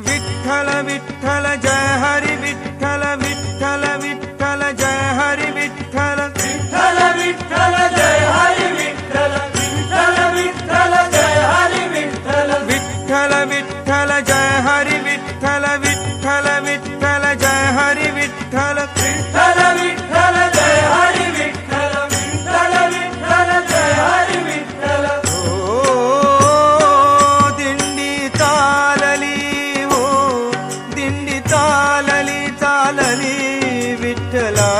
विठ्ठल विठ्ठल जय हरि विठ्ठल।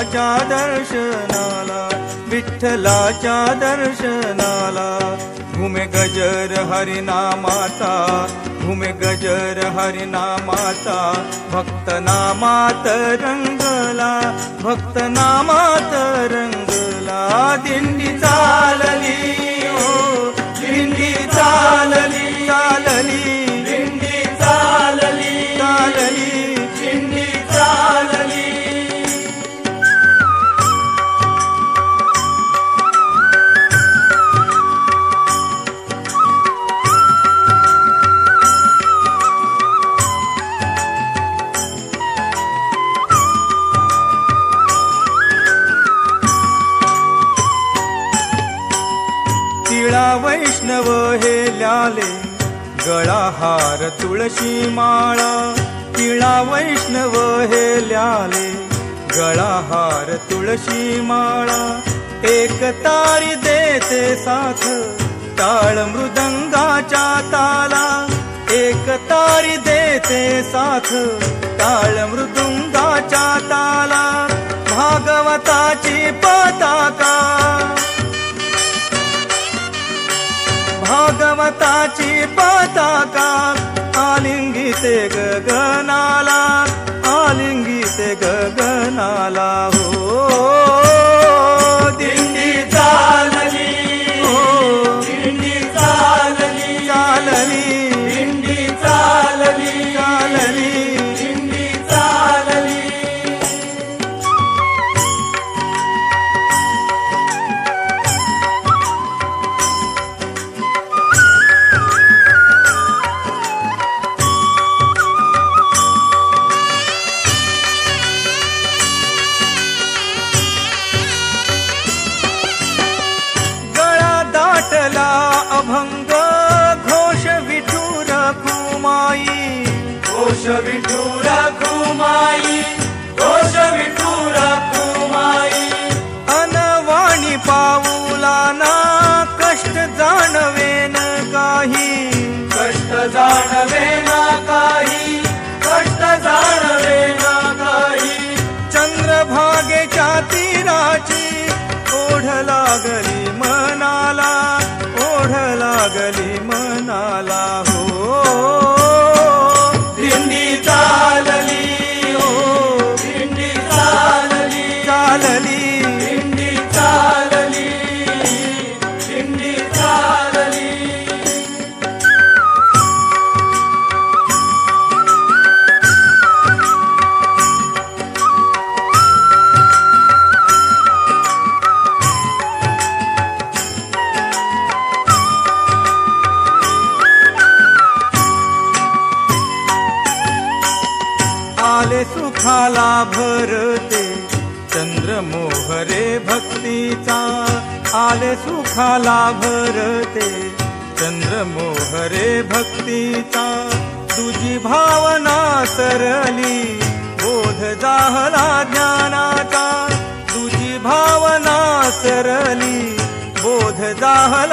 विठ्ठलाच्या दर्शनाला विठ्ठलाच्या दर्शनाला. घुमे गजर हरिनामाचा घुमे गजर हरिनामाचा. भक्त नामात रंगला भक्त नामात रंगला. दिंडी चालली. वैष्णव हे ल्याले गळा हार तुळशी माळा. तिळा वैष्णव हे ल्याले गळा हार तुळशी माळा. एक तारी देते साथ टाळ मृदंगाच्या ताला. एक तारी देते साथ टाळ मृद भागवताची पताका आलिंगिते गगनाला आलिंगिते गगनाला हो. विठुर कुमाई घोष विठुर कुमाई. अनवाणी पाऊलाना कष्ट जाणवेन काही. कष्ट जाणवे ना काही कष्ट जाणवे ना काही. चंद्रभागेच्या तीराची ओढ लागली मनाला ओढ लागली मनाला. हो सुखाला भर मोहरे भक्तीचा आले सुखाला भरते. चंद्र मोहरे भक्तीचा तुझी भावना सरली. बोध जाहला ज्ञानाचा तुझी भावना सरली. बोध जाहला